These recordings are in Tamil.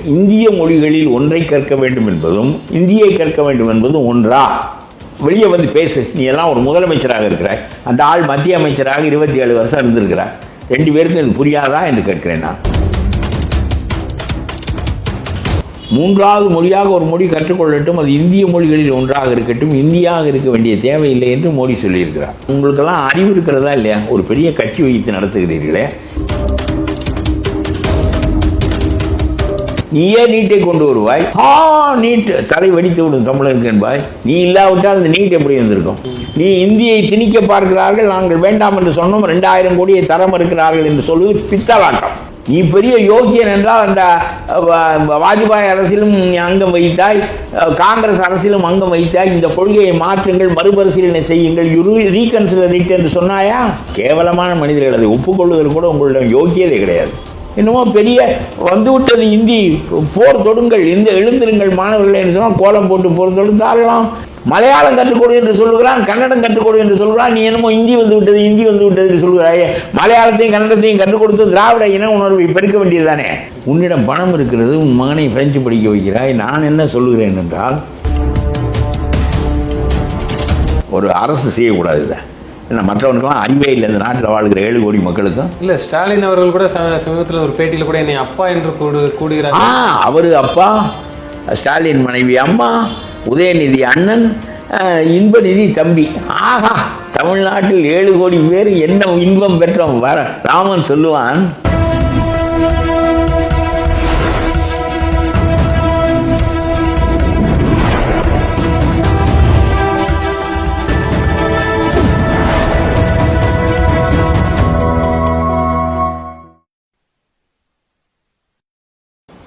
இந்திய மொழிகளில் ஒன்றை கற்க வேண்டும் என்பதும் இந்தியை கற்க வேண்டும் என்பதும் ஒன்றா? வெளியே வந்து பேசு. நீ எல்லாம் ஒரு முதலமைச்சராக இருக்கிறாய். அந்த ஆள் மத்திய அமைச்சராக இருபத்தி ஏழு வருஷம் இருந்திருக்கிறார். ரெண்டு பேருக்கும் இது புரியாதா என்று கேட்கிறேன் நான். மூன்றாவது மொழியாக ஒரு மொழி கற்றுக்கொள்ளட்டும். அது இந்திய மொழிகளில் ஒன்றாக இருக்கட்டும். இந்தியாக இருக்க வேண்டிய தேவையில்லை என்று மோடி சொல்லியிருக்கிறார். உங்களுக்கெல்லாம் அறிவு இருக்கிறதா இல்லையா? ஒரு பெரிய கட்சி வைத்து நடத்துகிறீர்களே. நீயே நீட்டை கொண்டு வருவாய். ஆ நீட். தலை வெடித்து விடும் தமிழருக்கு என்பாய் நீ இல்லாவிட்டால் அந்த நீட் எப்படி இருந்திருக்கும்? நீ இந்தியை திணிக்க பார்க்கிறார்கள் நாங்கள் வேண்டாம் என்று சொன்னோம் ரெண்டாயிரம் கோடியை தரம் இருக்கிறார்கள் என்று சொல்வது பித்தலாட்டம். நீ பெரிய யோக்கியன் என்றால் அந்த வாஜ்பாய் அரசிலும் நீ அங்கம் வைத்தாய் காங்கிரஸ் அரசிலும் அங்கம் வைத்தாய் இந்த கொள்கையை மாற்றுங்கள் மறுபரிசீலனை செய்யுங்கள் யுரு ரீகன்சிலர் என்று சொன்னாயா? கேவலமான மனிதர்கள் அதை ஒப்புக்கொள்வதில் கூட உங்களிடம் யோக்கியதை கிடையாது. என்னமோ பெரிய வந்துவிட்டது இந்தி. போர் தொடுங்கள் இந்த எழுந்திருங்கள் மாணவர்களே என்று சொன்னால் கோலம் போட்டு போர் தொடுத்தாரலாம் மலையாளம் கற்றுக்கொடு என்று சொல்லுகிறான் கன்னடம் கற்றுக்கொடு என்று சொல்கிறான் நீ என்னமோ இந்தி வந்து விட்டது இந்தி வந்து விட்டது என்று சொல்கிறாயே மலையாளத்தையும் கன்னடத்தையும் கற்றுக் கொடுத்து திராவிட இன உணர்வை பெருக்க வேண்டியதுதானே. உன்னிடம் பணம் இருக்கிறது உன் மகனை பிரெஞ்சு படிக்க வைக்கிறாய். நான் என்ன சொல்லுகிறேன் என்றால் ஒரு அரசு செய்யக்கூடாது தான் ஏன்னா மற்றவனுக்கெல்லாம் அறிவே இல்லை. இந்த நாட்டில் வாழ்கிற ஏழு கோடி மக்களுக்கும். இல்ல ஸ்டாலின் அவர்கள் கூட சம- சமீபத்துல ஒரு பேட்டியில கூட என்னை அப்பா என்று கூடு கூடுகிறார் ஆ அவர் அப்பா ஸ்டாலின் மனைவி அம்மா உதயநிதி அண்ணன் இன்பநிதி தம்பி. ஆஹா தமிழ்நாட்டில் ஏழு கோடி பேர் என்ன இன்பம் பெற்றோம்? வர ராமன் சொல்லுவான்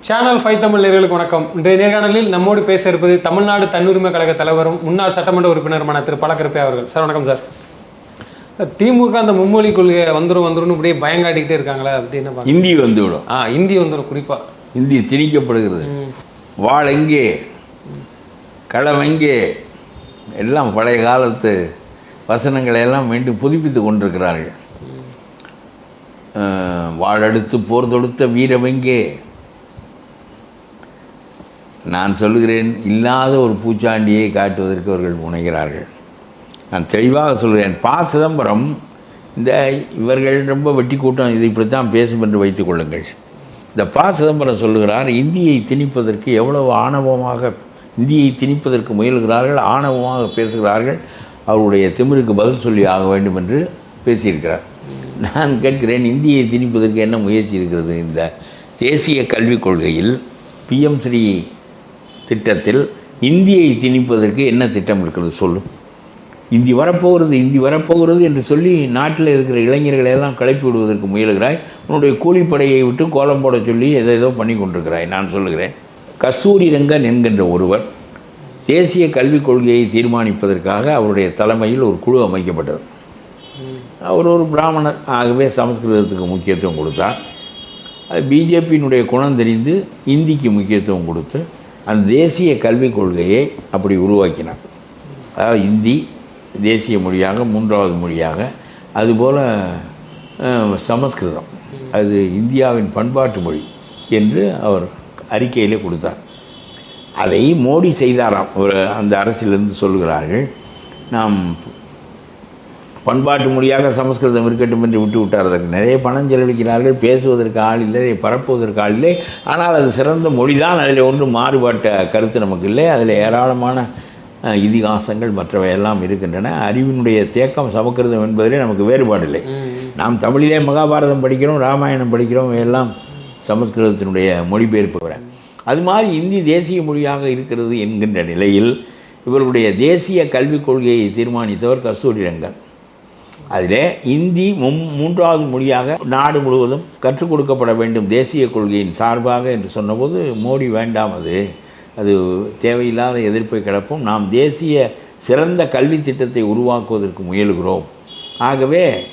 சேனல் ஃபைவ் தமிழ் நேர்களுக்கு வணக்கம். இன்றைய நேர்காணலில் நம்மோடு பேச இருப்பது தமிழ்நாடு தன்னுரிமை கழக தலைவரும் முன்னாள் சட்டமன்ற உறுப்பினருமான திரு. பழக்கருப்பே அவர்கள். சார் வணக்கம் சார். திமுக அந்த மும்மொழி கொள்கை வந்துரும் வந்துரும் இப்படியே பயங்காட்டிக்கிட்டே இருக்காங்களே அப்படி என்ன பாக்க- இந்தி வந்துவிடும். ஆ இந்தி வந்துரும் குறிப்பா. இந்தி திணிக்கப்படுகிறது. வாழ் எங்கே? களம் எங்கே? எல்லாம் பழைய காலத்து வசனங்களை எல்லாம் மீண்டும் புதுப்பித்து கொண்டிருக்கிறார்கள். வாழெடுத்து போர் தொடுத்த வீரம் எங்கே? நான் சொல்லுகிறேன் இல்லாத ஒரு பூச்சாண்டியை காட்டுவதற்கு அவர்கள் முனைகிறார்கள். நான் தெளிவாக சொல்கிறேன் பா சிதம்பரம் இந்த இவர்கள் ரொம்ப வெட்டி கூட்டம் இதை இப்படித்தான் பேசும் என்று வைத்துக் கொள்ளுங்கள். இந்த பா சிதம்பரம் சொல்லுகிறார் இந்தியை திணிப்பதற்கு எவ்வளவு ஆணவமாக இந்தியை திணிப்பதற்கு முயல்கிறார்கள் ஆணவமாக பேசுகிறார்கள் அவருடைய திமிருக்கு பதில் சொல்லி ஆக வேண்டும் என்று பேசியிருக்கிறார். நான் கேட்கிறேன் இந்தியை திணிப்பதற்கு என்ன முயற்சி இருக்கிறது? இந்த தேசிய கல்விக் கொள்கையில் பிஎம் ஸ்ரீ திட்டத்தில் இந்தியை திணிப்பதற்கு என்ன திட்டம் இருக்கிறது சொல்லும் இந்தி வரப்போகிறது இந்தி வரப்போகிறது என்று சொல்லி நாட்டில் இருக்கிற இளைஞர்களை எல்லாம் கிளப்பி விடுவதற்கு முயலுகிறாய். உன்னுடைய கூலிப்படையை விட்டு கோலம் போட சொல்லி எதை ஏதோ பண்ணி கொண்டிருக்கிறாய் நான் சொல்லுகிறேன். கஸ்தூரி ரங்கன் என்கின்ற ஒருவர் தேசிய கல்விக் கொள்கையை தீர்மானிப்பதற்காக அவருடைய தலைமையில் ஒரு குழு அமைக்கப்பட்டது. அவர் ஒரு பிராமணர் ஆகவே சமஸ்கிருதத்துக்கு முக்கியத்துவம் கொடுத்தார். அது பிஜேபியினுடைய குணம் தெரிந்து இந்திக்கு முக்கியத்துவம் கொடுத்து அந்த தேசிய கல்விக் கொள்கையை அப்படி உருவாக்கினார். அதாவது இந்தி தேசிய மொழியாக மூன்றாவது மொழியாக அதுபோல் சமஸ்கிருதம். அது இந்தியாவின் பண்பாட்டு மொழி என்று அவர் அறிக்கையிலே கொடுத்தார். அதை மோடி செய்தாராம். ஒரு அந்த அரசிலிருந்து சொல்கிறார்கள் நாம் பண்பாட்டு மொழியாக சமஸ்கிருதம் இருக்கட்டும் என்று விட்டு விட்டார் அதற்கு நிறைய பணம் செலவழிக்கிறார்கள் பேசுவதற்கு ஆள் இல்லை அதை பரப்புவதற்கு ஆள் இல்லை. ஆனால் அது சிறந்த மொழிதான். அதில் ஒன்றும் மாறுபாட்ட கருத்து நமக்கு இல்லை. அதில் ஏராளமான இதிகாசங்கள் மற்றவை எல்லாம் இருக்கின்றன. அறிவினுடைய தேக்கம் சமஸ்கிருதம் என்பதிலே நமக்கு வேறுபாடு இல்லை. நாம் தமிழிலே மகாபாரதம் படிக்கிறோம் ராமாயணம் படிக்கிறோம் எல்லாம் சமஸ்கிருதத்தினுடைய மொழிபெயர்ப்பு வர. அது மாதிரி இந்தி தேசிய மொழியாக இருக்கிறது என்கின்ற நிலையில் இவர்களுடைய தேசிய கல்விக் கொள்கையை தீர்மானித்தவர் கஸ்தூரி ரங்கன் அதிலே இந்தி மும் மூன்றாவது மொழியாக நாடு முழுவதும் கற்றுக் கொடுக்கப்பட வேண்டும் தேசிய கொள்கையின் சார்பாக என்று சொன்னபோது மோடி வேண்டாம் அது. அது தேவையில்லாத எதிர்ப்பை கிடப்பும். நாம் தேசிய சிறந்த கல்வி திட்டத்தை உருவாக்குவதற்கு முயலுகிறோம். ஆகவே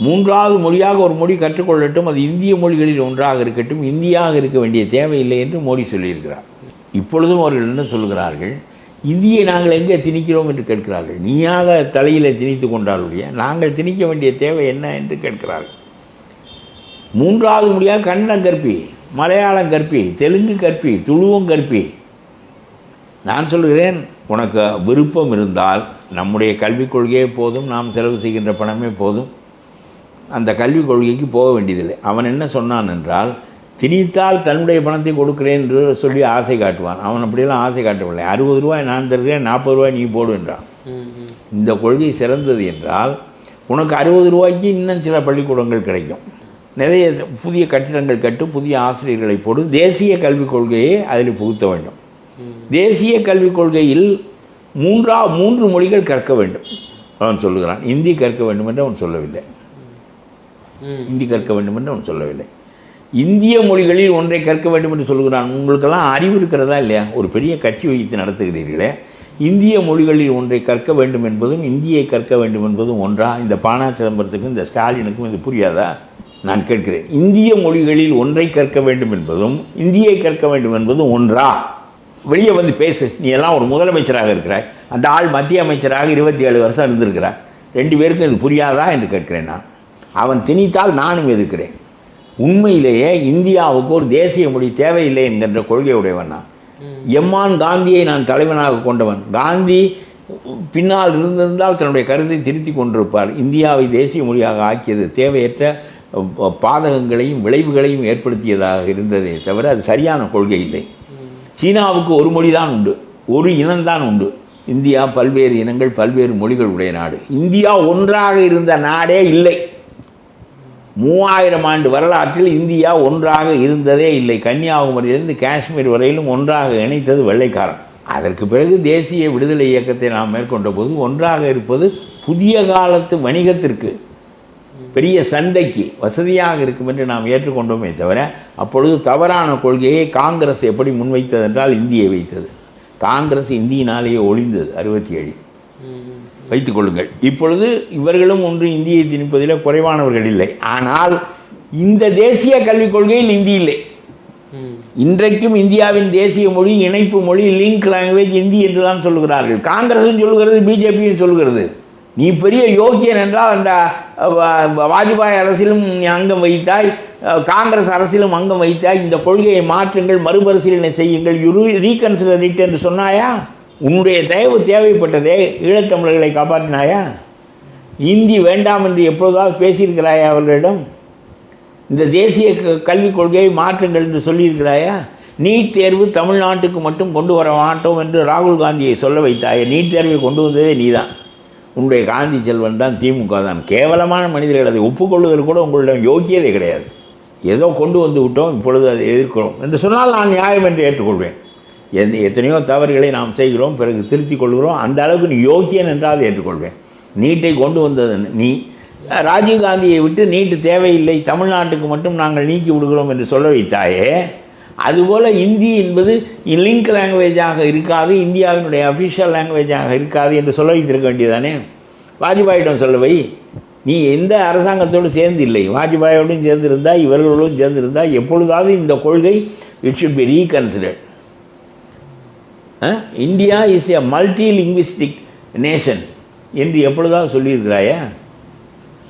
மூன்றாவது மொழியாக ஒரு மொழி கற்றுக்கொள்ளட்டும் அது இந்திய மொழிகளில் ஒன்றாக இருக்கட்டும் இந்தியாக இருக்க வேண்டிய தேவையில்லை என்று மோடி சொல்லியிருக்கிறார். இப்பொழுதும் அவர்கள் என்ன சொல்கிறார்கள்? இந்தியை நாங்கள் எங்கே திணிக்கிறோம் என்று கேட்கிறார்கள். நீயாக தலையில் திணித்து கொண்டாலுடைய நாங்கள் திணிக்க வேண்டிய தேவை என்ன என்று கேட்கிறார்கள். மூன்றாவது மொழியாக கன்னடம் கற்பி மலையாளம் கற்பி தெலுங்கு கற்பி துளுவும் கற்பி. நான் சொல்கிறேன் உனக்கு விருப்பம் இருந்தால் நம்முடைய கல்விக் கொள்கையே போதும் நாம் செலவு செய்கின்ற பணமே போதும். அந்த கல்விக் கொள்கைக்கு போக வேண்டியதில்லை. அவன் என்ன சொன்னான் என்றால் திணித்தால் தன்னுடைய பணத்தை கொடுக்கிறேன் என்று சொல்லி ஆசை காட்டுவான். அவன் அப்படியெல்லாம் ஆசை காட்டவில்லை. அறுபது ரூபாய் நான் தருகிறேன் நாற்பது ரூபாய் நீ போடு என்றான். இந்த கொள்கை சிறந்தது என்றால் உனக்கு அறுபது ரூபாய்க்கு இன்னும் சில பள்ளிக்கூடங்கள் கிடைக்கும். நிறைய புதிய கட்டிடங்கள் கட்டு புதிய ஆசிரியர்களை போடு. தேசிய கல்விக் கொள்கையை அதில் புகுத்த வேண்டும். தேசிய கல்விக் கொள்கையில் மூன்றா மூன்று மொழிகள் கற்க வேண்டும். அவன் சொல்லுகிறான். இந்தி கற்க வேண்டும் என்று அவன் சொல்லவில்லை. இந்தி கற்க வேண்டும் என்று அவன் சொல்லவில்லை. இந்திய மொழிகளில் ஒன்றை கற்க வேண்டும் என்று சொல்கிறான் உங்களுக்கெல்லாம் அறிவு இருக்கிறதா இல்லையா? ஒரு பெரிய கட்சி வைத்து நடத்துகிறீர்களே. இந்திய மொழிகளில் ஒன்றை கற்க வேண்டும் என்பதும் இந்தியை கற்க வேண்டும் என்பதும் ஒன்றா? இந்த பானா சிதம்பரத்துக்கும் இந்த ஸ்டாலினுக்கும் இது புரியாதா? நான் கேட்கிறேன். இந்திய மொழிகளில் ஒன்றை கற்க வேண்டும் என்பதும் இந்தியை கற்க வேண்டும் என்பதும் ஒன்றா? வெளியே வந்து பேசு. நீ எல்லாம் ஒரு முதலமைச்சராக இருக்கிறாய். அந்த ஆள் மத்திய அமைச்சராக இருபத்தி ஏழு வருஷம் இருந்திருக்கிறார். ரெண்டு பேருக்கும் இது புரியாதா என்று கேட்கிறேன் நான். அவன் திணித்தால் நானும் எதிர்க்கிறேன். உண்மையிலேயே இந்தியாவுக்கு ஒரு தேசிய மொழி தேவையில்லை என்கின்ற கொள்கையுடையவன் நான். எம்மான் காந்தியை நான் தலைவனாக கொண்டவன். காந்தி பின்னால் இருந்திருந்தால் தன்னுடைய கருத்தை திருத்தி கொண்டிருப்பார். இந்தியாவை தேசிய மொழியாக ஆக்கியது தேவையற்ற பாதகங்களையும் விளைவுகளையும் ஏற்படுத்தியதாக இருந்ததே தவிர அது சரியான கொள்கை இல்லை. சீனாவுக்கு ஒரு மொழி தான் உண்டு. ஒரு இனம்தான் உண்டு. இந்தியா பல்வேறு இனங்கள் பல்வேறு மொழிகள் உடைய நாடு. இந்தியா ஒன்றாக இருந்த நாடே இல்லை. மூவாயிரம் ஆண்டு வரலாற்றில் இந்தியா ஒன்றாக இருந்ததே இல்லை. கன்னியாகுமரியிலிருந்து காஷ்மீர் வரையிலும் ஒன்றாக இணைத்தது வெள்ளைக்காரன். அதற்கு பிறகு தேசிய விடுதலை இயக்கத்தை நாம் மேற்கொண்ட போது ஒன்றாக இருப்பது புதிய காலத்து வணிகத்திற்கு பெரிய சந்தைக்கு வசதியாக இருக்கும் என்று நாம் ஏற்றுக்கொண்டோமே தவிர அப்பொழுது தவறான கொள்கையை காங்கிரஸ் எப்படி முன்வைத்தது என்றால் இந்தியை வைத்தது. காங்கிரஸ் இந்தியினாலேயே ஒளிந்தது அறுபத்தி ஏழு. ம், ம். வைத்துக் கொள்ளுங்கள். இப்பொழுது இவர்களும் ஒன்று இந்தியை திணிப்பதில் குறைவானவர்கள் இல்லை. ஆனால் இந்த தேசிய கல்விக் கொள்கையில் இந்தி இல்லை. இன்றைக்கும் இந்தியாவின் தேசிய மொழி இணைப்பு மொழி லிங்க் லாங்குவேஜ் இந்தி என்று தான் சொல்லுகிறார்கள் காங்கிரஸும் சொல்லுகிறது பிஜேபியும் சொல்லுகிறது நீ பெரிய யோக்கியன் என்றால் அந்த வாஜ்பாய் அரசிலும் நீ அங்கம் வைத்தாய் காங்கிரஸ் அரசிலும் அங்கம் வைத்தாய் இந்த கொள்கையை மாற்றுங்கள் மறுபரிசீலனை செய்யுங்கள். ரீகன்சிடர் இட் என்று சொன்னாயா? உன்னுடைய தயவு தேவைப்பட்டதே ஈழத்தமிழர்களை காப்பாற்றினாயா? இந்தி வேண்டாம் என்று எப்பொழுதாவது பேசியிருக்கிறாயா அவர்களிடம்? இந்த தேசிய க- கல்விக் கொள்கையை மாற்றுங்கள் என்று சொல்லியிருக்கிறாயா? நீட் தேர்வு தமிழ்நாட்டுக்கு மட்டும் கொண்டு வர மாட்டோம் என்று ராகுல் காந்தியை சொல்ல வைத்தாயே? நீட் தேர்வை கொண்டு வந்ததே நீதான். உன்னுடைய காந்தி செல்வன் தான் திமுக தான். கேவலமான மனிதர்கள் அதை ஒப்புக்கொள்வதில் கூட உங்களிடம் யோக்கியதே கிடையாது. ஏதோ கொண்டு வந்து விட்டோம் இப்பொழுது அதை எதிர்க்கிறோம். என்று சொன்னால் நான் நியாயம் என்று ஏற்றுக்கொள்வேன். எந்த எத்தனையோ தவறுகளை நாம் செய்கிறோம் பிறகு திருத்திக் கொள்கிறோம். அந்த அளவுக்கு நீ யோக்கியன் என்றாவது ஏற்றுக்கொள்வேன். நீட்டை கொண்டு வந்தது நீ. ராஜீவ் காந்தியை விட்டு நீட்டு தேவையில்லை. தமிழ்நாட்டுக்கு மட்டும் நாங்கள் நீக்கி விடுகிறோம் என்று சொல்ல வைத்தாயே அதுபோல் இந்தி என்பது லிங்க் லாங்குவேஜாக இருக்காது இந்தியாவினுடைய அஃபிஷியல் லாங்குவேஜாக இருக்காது என்று சொல்ல வைத்திருக்க வேண்டியதானே வாஜ்பாயிடம் சொல்ல வை. நீ எந்த அரசாங்கத்தோடு சேர்ந்து இல்லை வாஜ்பாயோடும் சேர்ந்திருந்தால் இவர்களோடும் சேர்ந்திருந்தால் எப்பொழுதாவது இந்த கொள்கை it should be reconsidered India is a multilingual nation என்று எப்பொழுதா சொல்லியிருக்கிறாயா?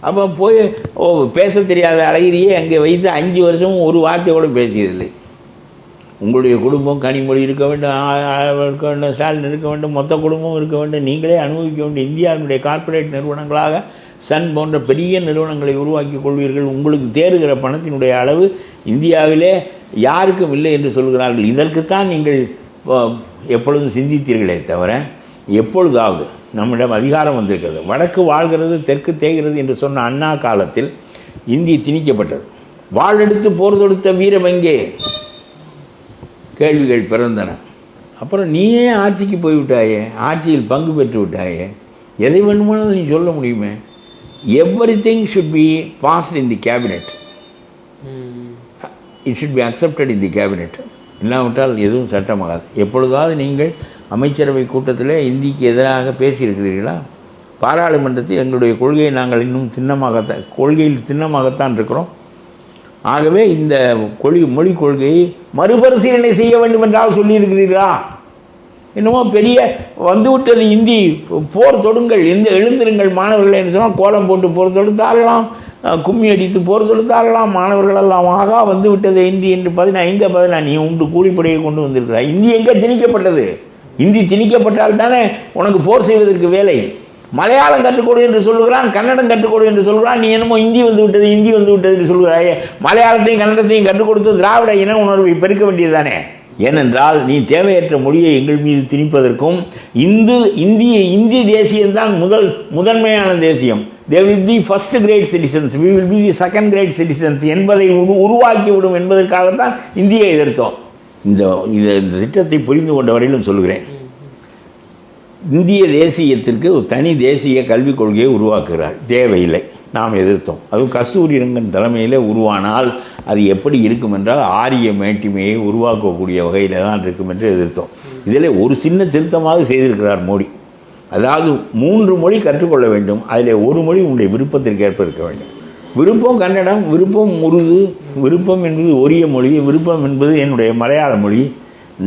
அப்போ போய் ஓ பேச தெரியாத அழகிரியே அங்கே வைத்து அஞ்சு வருஷமும் ஒரு வார்த்தை கூட பேசியதில்லை. உங்களுடைய குடும்பம் கனிமொழி இருக்க வேண்டும் இருக்க வேண்டும் ஸ்டாலின் இருக்க வேண்டும் மொத்த குடும்பம் இருக்க வேண்டும். நீங்களே அனுபவிக்க வேண்டும் இந்தியாவினுடைய கார்ப்பரேட் நிறுவனங்களாக சன் போன்ற பெரிய நிறுவனங்களை உருவாக்கி கொள்வீர்கள். உங்களுக்கு தேறுகிற பணத்தினுடைய அளவு இந்தியாவிலே யாருக்கும் இல்லை என்று சொல்கிறார்கள். இதற்குத்தான் நீங்கள் எப்பொழுதும் சிந்தித்தீர்களே தவிர எப்பொழுதாவது நம்மிடம் அதிகாரம் வந்திருக்கிறது. வடக்கு வாழ்கிறது தெற்கு தேய்கிறது என்று சொன்ன அண்ணா காலத்தில் இந்தி திணிக்கப்பட்டது. வாளெடுத்து போர் தொடுத்த வீரம் எங்கே? கேள்விகள் பிறந்தன. அப்புறம் நீயே ஆட்சிக்கு போய்விட்டாயே ஆட்சியில் பங்கு பெற்று விட்டாயே எதை வேண்டுமானாலும் நீ சொல்ல முடியுமே? Everything should be passed in the cabinet. It should be accepted in the cabinet இல்லாவிட்டால் எதுவும் சட்டமாகாது. எப்பொழுதாவது நீங்கள் அமைச்சரவை கூட்டத்தில் இந்திக்கு எதிராக பேசியிருக்கிறீர்களா? பாராளுமன்றத்தில் எங்களுடைய கொள்கையை நாங்கள் இன்னும் சின்னமாகத்தான் கொள்கையில் சின்னமாகத்தான் இருக்கிறோம். ஆகவே இந்த கொள்கை மொழி கொள்கையை மறுபரிசீலனை செய்ய வேண்டும் என்றால் சொல்லியிருக்கிறீர்களா? என்னமோ பெரிய வந்துவிட்டது இந்தி போர் தொடுங்கள் எந்த எழுந்திருங்கள் மாணவர்கள் என்று சொன்னால் கோலம் போட்டு போர் தொடுத்தாரலாம் கும்மி அடித்து போர் தொடுத்தாரெல்லாம் மாணவர்கள் எல்லாம் ஆகா வந்து விட்டது. இந்தி என்று பதினா பதினா நீ உண்டு கூலிப்படையை கொண்டு வந்திருக்கிறாய். இந்தி எங்கே திணிக்கப்பட்டது? இந்தி திணிக்கப்பட்டால் தானே உனக்கு போர் செய்வதற்கு வேலை. மலையாளம் கற்றுக்கொடு என்று சொல்லுகிறான் கன்னடம் கற்றுக்கொடு என்று சொல்கிறான் நீ என்னமோ இந்தி வந்து விட்டது இந்தி வந்து விட்டது என்று சொல்கிறாயே மலையாளத்தையும் கன்னடத்தையும் கற்றுக் கொடுத்து திராவிட இன உணர்வை பெருக்க வேண்டியதுதானே ஏனென்றால் நீ தேவையற்ற மொழியை எங்கள் மீது திணிப்பதற்கும் இந்து இந்திய இந்தி தேசியம்தான் முதல் முதன்மையான தேசியம். They will be first great citizens we will be the second great citizens என்பதை உருவாக்கிவிடும் என்பதற்காகத்தான் இந்தியை எதிர்த்தோம். இந்த இந்த இந்த திட்டத்தை புரிந்து கொண்ட வரையிலும் சொல்கிறேன் இந்திய தேசியத்திற்கு ஒரு தனி தேசிய கல்விக் கொள்கையை உருவாக்குகிறார். தேவையில்லை. நாம் எதிர்த்தோம். அதுவும் கஸ்தூரி ரங்கன் தலைமையில் உருவானால் அது எப்படி இருக்கும் என்றால் ஆரிய மேட்டிமையை உருவாக்கக்கூடிய வகையில் தான் இருக்கும் என்று எதிர்த்தோம். இதில் ஒரு சின்ன திருத்தமாக செய்திருக்கிறார் மோடி. அதாவது மூன்று மொழி கற்றுக்கொள்ள வேண்டும். அதில் ஒரு மொழி உங்களுடைய விருப்பத்திற்கு ஏற்ப இருக்க வேண்டும். விருப்பம் கன்னடம் விருப்பம் உருது விருப்பம் என்பது ஒரிய மொழி விருப்பம் என்பது என்னுடைய மலையாள மொழி.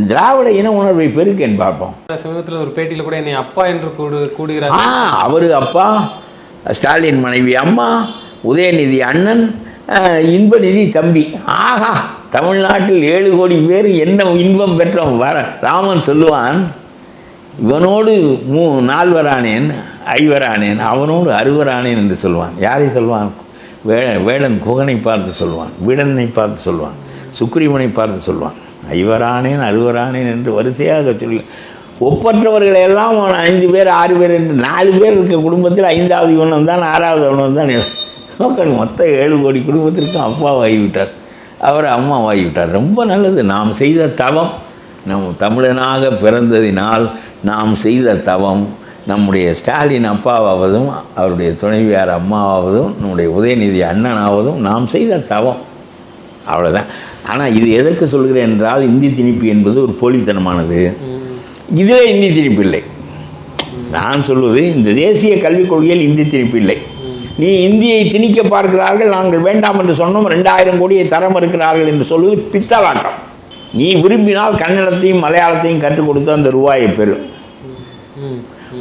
திராவிட இன உணர்வை பெருக்கேன் பார்ப்போம் சமீபத்தில் ஒரு பேட்டியில் கூட என்னை அப்பா என்று கூடு கூடுகிறார். ஆ அவர் அப்பா ஸ்டாலின் மனைவி அம்மா உதயநிதி அண்ணன் இன்பநிதி தம்பி. ஆஹா தமிழ்நாட்டில் ஏழு கோடி பேர் என்ன இன்பம் பெற்றோம் வர ராமன் சொல்லுவான் இவனோடு மூ நால்வரானேன் ஐவரானேன் அவனோடு அறுவரானேன் என்று சொல்வான். யாரை சொல்வான்? வே வேடன் குகனை பார்த்து சொல்வான் வீடனை பார்த்து சொல்வான் சுக்ரீவனை பார்த்து சொல்வான். ஐவரானேன் அறுவரானேன் என்று வரிசையாக சொல்லி ஒப்பற்றவர்களை எல்லாம் அவன் ஐந்து பேர் ஆறு பேர் என்று நாலு பேர் இருக்க குடும்பத்தில் ஐந்தாவது இவனும் தான் ஆறாவது அவனும் தான். மக்கள் மொத்தம் ஏழு கோடி குடும்பத்திற்கும் அப்பாவாகிவிட்டார். அவர் அம்மாவாகிவிட்டார். ரொம்ப நல்லது. நாம் செய்த தவம் நம் தமிழனாக பிறந்ததினால் நாம் செய்த தவம் நம்முடைய ஸ்டாலின் அப்பாவாவதும் அவருடைய துணைவியார் அம்மாவாவதும் நம்முடைய உதயநிதி அண்ணனாவதும் நாம் செய்த தவம். அவ்வளோதான் ஆனால் இது எதற்கு சொல்கிறேன் என்றால் இந்தி திணிப்பு என்பது ஒரு போலித்தனமானது. இதிலே இந்தி திணிப்பு இல்லை. நான் சொல்வது இந்த தேசிய கல்விக் கொள்கையில் இந்தி திணிப்பு இல்லை. நீ இந்தியை திணிக்க பார்க்கிறார்கள் நாங்கள் வேண்டாம் என்று சொன்னோம் ரெண்டாயிரம் கோடியை தர மறுக்கிறார்கள் என்று சொல்வது பித்தலாட்டம். நீ விரும்பினால் கன்னடத்தையும் மலையாளத்தையும் கற்றுக் கொடுத்து அந்த ரூபாயை பெறும்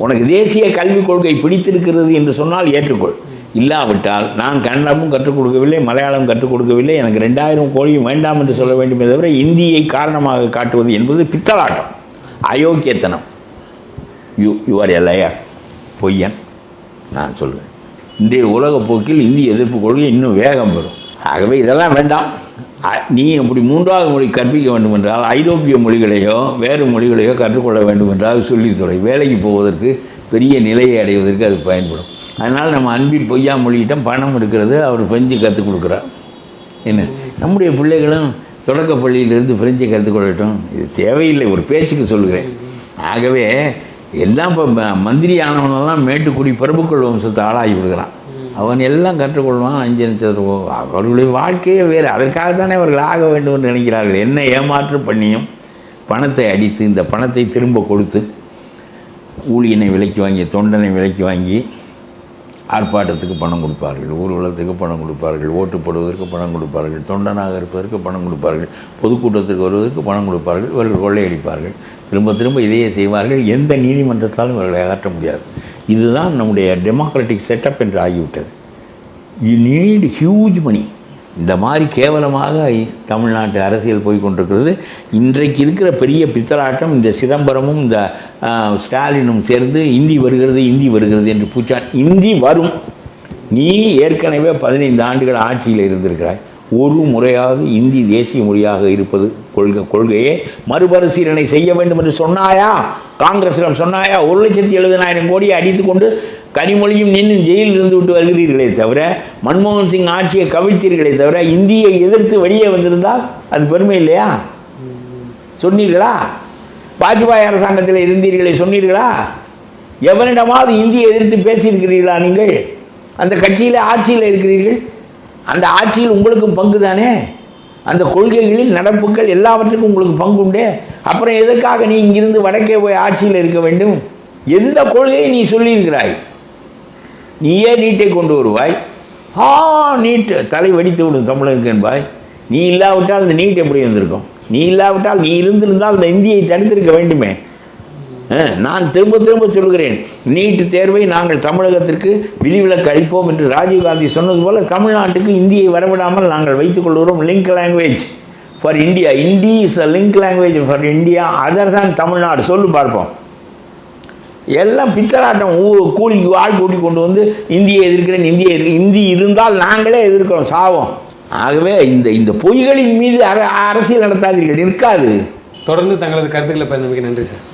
உனக்கு தேசிய கல்விக் கொள்கை பிடித்திருக்கிறது என்று சொன்னால் ஏற்றுக்கொள். இல்லாவிட்டால் நான் கன்னடமும் கற்றுக் கொடுக்கவில்லை மலையாளம் கற்றுக் கொடுக்கவில்லை எனக்கு ரெண்டாயிரம் கோழியும் வேண்டாம் என்று சொல்ல வேண்டுமே தவிர இந்தியை காரணமாக காட்டுவது என்பது பித்தலாட்டம் அயோக்கியத்தனம். யூ யுவர் எல்லையர் பொய்யன் நான் சொல்லுவேன் இன்றைய உலக போக்கில் இந்திய எதிர்ப்பு கொள்கை இன்னும் வேகம் பெறும் ஆகவே இதெல்லாம் வேண்டாம். நீ அப்படி மூன்றாவது மொழி கற்பிக்க வேண்டும் என்றால் ஐரோப்பிய மொழிகளையோ வேறு மொழிகளையோ கற்றுக்கொள்ள வேண்டும் என்றால் சொல்லித்துறை. வேலைக்கு போவதற்கு பெரிய நிலையை அடைவதற்கு அது பயன்படும். அதனால் நம்ம அன்பில் பொய்யா மொழியிட்டம் பணம் இருக்கிறது அவர் பிரெஞ்சு கற்றுக் கொடுக்குறார். என்ன? நம்முடைய பிள்ளைகளும் தொடக்க பள்ளியிலிருந்து பிரெஞ்சு கற்றுக்கொள்ளட்டும் இது தேவையில்லை ஒரு பேச்சுக்கு சொல்கிறேன். ஆகவே எல்லாம் இப்போ மந்திரி ஆனவனெல்லாம் மேட்டுக்குடி பிரபுக்கள் வம்சத்தை ஆளாகி விடுகிறான். அவன் எல்லாம் கற்றுக்கொள்வான் அஞ்சு நட்சத்திரம் அவர்களுடைய வாழ்க்கையே வேறு. அதற்காக தானே அவர்கள் ஆக வேண்டும் என்று நினைக்கிறார்கள். என்ன ஏமாற்று பண்ணியும் பணத்தை அடித்து இந்த பணத்தை திரும்ப கொடுத்து ஊழியனை விலைக்கு வாங்கி தொண்டனை விலைக்கு வாங்கி ஆர்ப்பாட்டத்துக்கு பணம் கொடுப்பார்கள். ஊர்வலத்துக்கு பணம் கொடுப்பார்கள். ஓட்டு போடுவதற்கு பணம் கொடுப்பார்கள். தொண்டனாக இருப்பதற்கு பணம் கொடுப்பார்கள். பொதுக்கூட்டத்திற்கு வருவதற்கு பணம் கொடுப்பார்கள். இவர்கள் கொள்ளையடிப்பார்கள். திரும்ப திரும்ப இதையே செய்வார்கள். எந்த நீதிமன்றத்தாலும் இவர்களை அகற்ற முடியாது. இதுதான் நம்முடைய டெமோக்ராட்டிக் செட்டப் என்று ஆகிவிட்டது. யூ நீட் ஹியூஜ் மணி இந்த மாதிரி கேவலமாக தமிழ்நாட்டு அரசியல் போய் கொண்டிருக்கிறது. இன்றைக்கு இருக்கிற பெரிய பித்தலாட்டம் இந்த சிதம்பரமும் இந்த ஸ்டாலினும் சேர்ந்து இந்தி வருகிறது இந்தி வருகிறது என்று பூச்சான். இந்தி வரும். நீ ஏற்கனவே பதினைந்து ஆண்டுகள் ஆட்சியில் இருந்திருக்கிறாய். ஒரு முறையாவது இந்தி தேசிய மொழியாக இருப்பது கொள்கை கொள்கையை மறுபரிசீலனை செய்ய வேண்டும் என்று சொன்னாயா? காங்கிரஸிடம் சொன்னாயா? ஒரு லட்சத்தி எழுபதாயிரம் கோடியை அடித்துக்கொண்டு கனிமொழியும் நின்று ஜெயிலில் இருந்து விட்டு வருகிறீர்களே தவிர மன்மோகன் சிங் ஆட்சியை கவிழ்த்தீர்களே தவிர இந்தியை எதிர்த்து வெளியே வந்திருந்தால் அது பெருமை இல்லையா? சொன்னீர்களா? வாஜ்பாய் அரசாங்கத்தில் இருந்தீர்களே சொன்னீர்களா? எவனிடமாவது இந்தியை எதிர்த்து பேசியிருக்கிறீர்களா நீங்கள்? அந்த கட்சியில் ஆட்சியில் இருக்கிறீர்கள்? அந்த ஆட்சியில் உங்களுக்கும் பங்கு தானே அந்த கொள்கைகளில் நடப்புகள் எல்லாவற்றுக்கும் உங்களுக்கு பங்கு உண்டே அப்புறம் எதற்காக நீ இங்கிருந்து வடக்கே போய் ஆட்சியில் இருக்க வேண்டும்? எந்த கொள்கையை நீ சொல்லியிருக்கிறாய்? நீயே நீட்டை கொண்டு வருவாய். ஆ நீட்டு. தலை வெடித்து விடும் தமிழருக்கு என்பாய். நீ இல்லாவிட்டால் அந்த நீட் எப்படி இருந்திருக்கும்? நீ இல்லாவிட்டால் நீ இருந்திருந்தால் இந்த இந்தியை தடுத்திருக்க வேண்டுமே. நான் திரும்ப திரும்ப சொல்கிறேன் நீட் தேர்வை நாங்கள் தமிழகத்திற்கு விதிவிலக்கு அளிப்போம் என்று ராஜீவ்காந்தி சொன்னது போல தமிழ்நாட்டுக்கு இந்தியை வரவிடாமல் நாங்கள் வைத்துக் கொள்கிறோம் link language for India Hindi is the link language for India other தான் தமிழ்நாடு. சொல்லு பார்ப்போம். எல்லாம் பித்தராட்டம் ஊ கூலிக்கு ஆள் கூட்டி கொண்டு வந்து இந்தியை எதிர்க்கிறேன் இந்தியை இந்தி இருந்தால் நாங்களே எதிர்க்கிறோம் சாவோம். ஆகவே இந்த இந்த பொய்களின் மீது அர- அரசியல் நடத்தாதீர்கள் நிற்காது. தொடர்ந்து தங்களது கருத்துக்களை பயன்படுத்த நன்றி சார்.